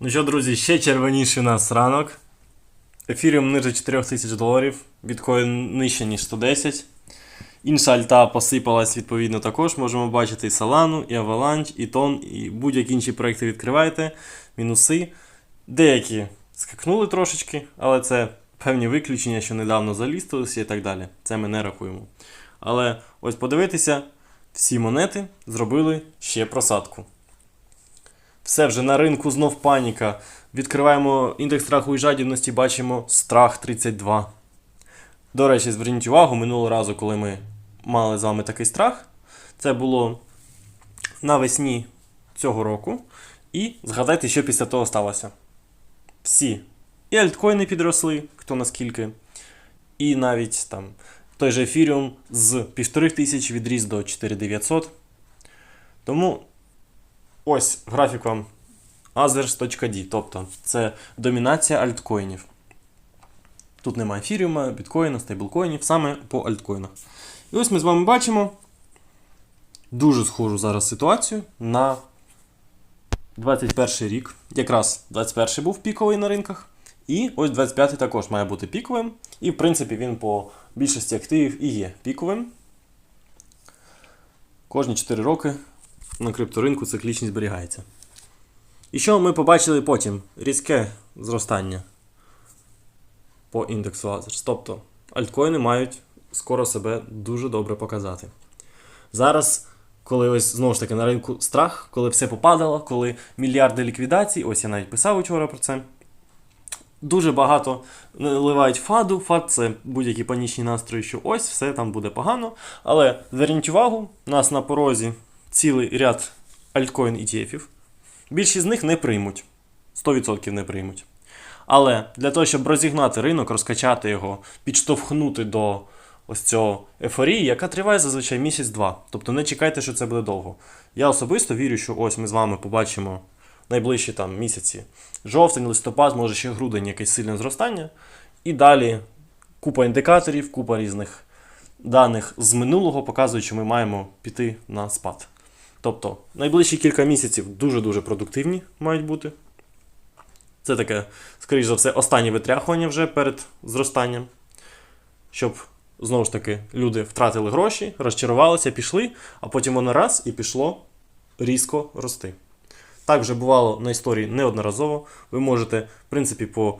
Ну що, друзі, ще червоніший у нас ранок. Ефіріум ниже 4000 доларів, біткоін нижче, ніж 110. Інша альта посипалась відповідно також. Можемо бачити і Solana, і Avalanche, і Тон, і будь-які інші проекти відкривайте. Мінуси. Деякі скакнули трошечки, але це певні виключення, що недавно залістилися і так далі. Це ми не рахуємо. Але ось подивитися, всі монети зробили ще просадку. Все вже на ринку знов паніка. Відкриваємо індекс страху і жадібності, бачимо страх 32. До речі, зверніть увагу, минулого разу, коли ми мали з вами такий страх, це було навесні цього року. І згадайте, що після того сталося. Всі. І альткоїни підросли, хто наскільки, і навіть там той же ефіріум з 1500 відріс до 4900. Тому ось графік вам Others.d, тобто це домінація альткоїнів. Тут немає ефіріума, біткоїна, стейблкоїнів, саме по альткоїнах. І ось ми з вами бачимо дуже схожу зараз ситуацію на 21 рік. Якраз 21 був піковий на ринках. І ось 25 також має бути піковим. І, в принципі, він по більшості активів і є піковим. Кожні 4 роки на крипторинку циклічність зберігається. І що ми побачили потім? Різке зростання по індексу Others. Тобто альткоїни мають скоро себе дуже добре показати. Зараз, коли ось знову ж таки на ринку страх, коли все попадало, коли мільярди ліквідацій, ось я навіть писав учора про це. Дуже багато наливають фаду. Фад це будь-які панічні настрої, що ось все там буде погано. Але зверніть увагу, нас на порозі цілий ряд альткоін ETF-ів. Більшість з них не приймуть. 100% не приймуть. Але для того, щоб розігнати ринок, розкачати його, підштовхнути до ось цього ефорії, яка триває зазвичай місяць-два. Тобто не чекайте, що це буде довго. Я особисто вірю, що ось ми з вами побачимо найближчі там місяці. Жовтень, листопад, може ще грудень якесь сильне зростання. І далі купа індикаторів, купа різних даних з минулого показують, що ми маємо піти на спад. Тобто найближчі кілька місяців дуже-дуже продуктивні мають бути. Це таке, скоріш за все, останнє витряхування вже перед зростанням. Щоб знову ж таки люди втратили гроші, розчарувалися, пішли, а потім воно раз і пішло різко рости. Так вже бувало на історії неодноразово. Ви можете, в принципі, по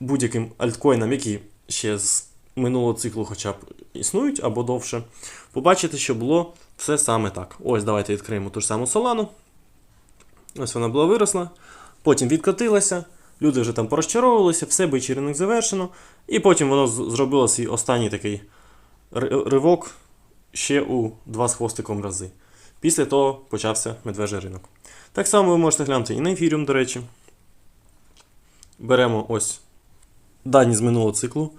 будь-яким альткоїнам, які ще з минулого циклу хоча б існують або довше, побачити, що було все саме так. Ось давайте відкриємо ту ж саму Солану. Ось вона була виросла. Потім відкотилася. Люди вже там порозчаровувалися, все бичий ринок завершено. І потім воно зробило свій останній такий ривок ще у два з хвостиком рази. Після того почався медвежий ринок. Так само ви можете глянути і на ефіріум, до речі. Беремо ось дані з минулого циклу.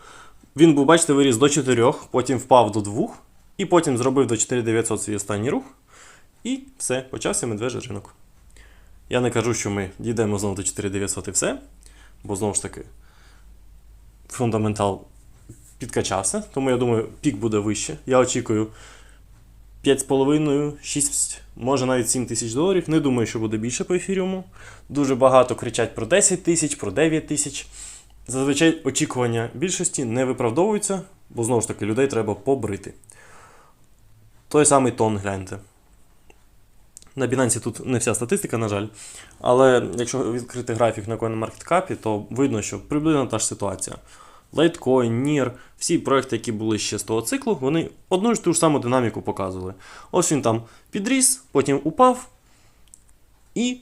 Він був, бачите, виріс до 4, потім впав до 2, і потім зробив до 4900 свій останній рух. І все, почався медвежий ринок. Я не кажу, що ми дійдемо знову до 4900 і все, бо знову ж таки фундаментал підкачався, тому я думаю, пік буде вище. Я очікую 5,5, 6, може навіть 7 тисяч доларів. Не думаю, що буде більше по ефіріуму. Дуже багато кричать про 10 тисяч, про 9 тисяч. Зазвичай очікування більшості не виправдовуються, бо знову ж таки людей треба побрити. Той самий тон гляньте. На Binance тут не вся статистика, на жаль. Але якщо відкрити графік на CoinMarketCap, то видно, що приблизно та ж ситуація. Litecoin, NIR, всі проекти, які були ще з того циклу, вони одну ж ту ж саму динаміку показували. Ось він там підріс, потім упав. І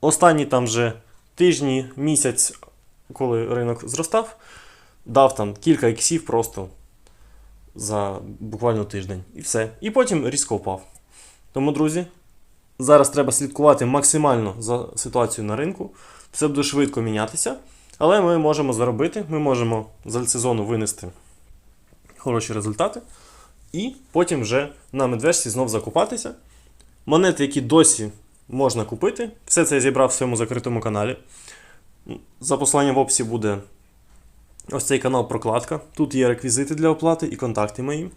останні там вже тижні, місяць, коли ринок зростав, дав там кілька іксів просто за буквально тиждень. І все. І потім різко впав. Тому, друзі, зараз треба слідкувати максимально за ситуацією на ринку. Все буде швидко мінятися. Але ми можемо заробити, ми можемо з альтсезону винести хороші результати. І потім вже на медвежці знов закупатися. Монети, які досі можна купити, все це я зібрав в своєму закритому каналі. За посиланням в описі буде ось цей канал прокладка. Тут є реквізити для оплати і контакти мої.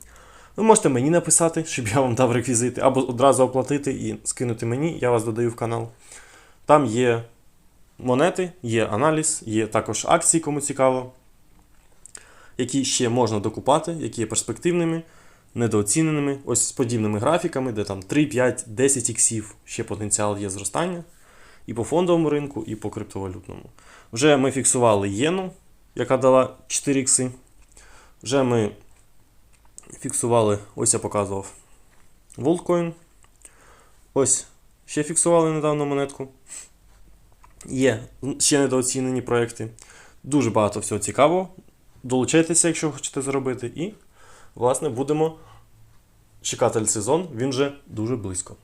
Ви можете мені написати, щоб я вам дав реквізити, або одразу оплатити і скинути мені, я вас додаю в канал. Там є монети, є аналіз, є також акції, кому цікаво, які ще можна докупати, які є перспективними, недооціненими, ось з подібними графіками, де там 3, 5, 10 іксів ще потенціал є зростання. І по фондовому ринку, і по криптовалютному. Вже ми фіксували єну, яка дала 4 ікси. Вже ми фіксували, ось я показував Волткоін. Ось ще фіксували недавно монетку. Є ще недооцінені проекти. Дуже багато всього цікавого. Долучайтеся, якщо хочете заробити. І, власне, будемо чекати сезон. Він вже дуже близько.